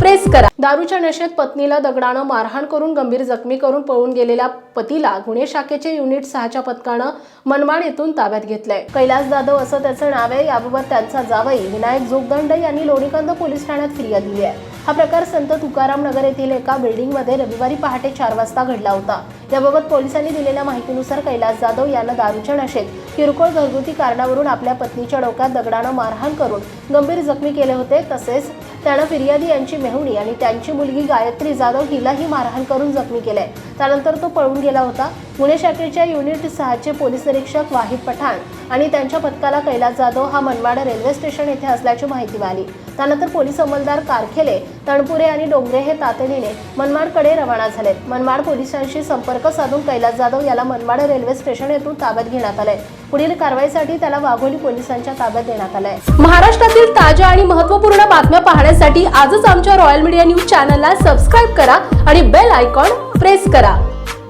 Press करा. दारूच्या नशेत पत्नीला दगडानं मारहाण करून गंभीर जखमी करून पळून गेलेल्या पतीला गुन्हे शाखेचे युनिट सहाच्या पथकानं मनमाड येथून ताब्यात घेतलंय. कैलास जाधव असं त्याचं नाव आहे याबाबत त्यांचा जावई विनायक जोगदंड यांनी लोणीकंद पोलीस ठाण्यात फिर्याद दिली आहे. हा प्रकार संत तुकाराम नगर येथील एका बिल्डिंगमध्ये रविवारी पहाटे चार वाजता घडला होता. याबाबत पोलिसांनी दिलेल्या माहितीनुसार कैलास जाधव यानं दारूच्या नशेत किरकोळ घरगुती कारणावरून आपल्या पत्नीच्या डोक्यात दगडानं मारहाण करून गंभीर जखमी केले होते तसेच त्यानं फिर्यादी यांची मेहुणी आणि त्यांची मुलगी गायत्री जाधव हिलाही मारहाण करून जखमी केलंय. त्यानंतर तो पळून गेला होता. पुणे शाखेच्या युनिट सहाचे पोलीस निरीक्षक वाहिद पठाण. आणि त्यांच्या पथकाला कैलास जाधव हा मनमाड रेल्वे स्टेशन येथे असल्याची माहिती मिळाली. त्यानंतर पोलीस अंमलदार कारखेले तणपुरे आणि डोंगरे हे तातडीने मनमाडकडे रवाना झाले मनमाड पोलिसांशी संपर्क साधून कैलास जाधव याला मनमाड रेल्वे स्टेशन येथून ताब्यात घेण्यात आलंय. पुढील कारवाईसाठी त्याला वाघोली पोलिसांच्या ताब्यात देण्यात आलंय. महाराष्ट्रातील ताज्या आणि महत्त्वपूर्ण बातम्या पाहण्यासाठी आजच आमच्या रॉयल मीडिया न्यूज चॅनलला सबस्क्राईब करा आणि बेल आयकॉन प्रेस करा.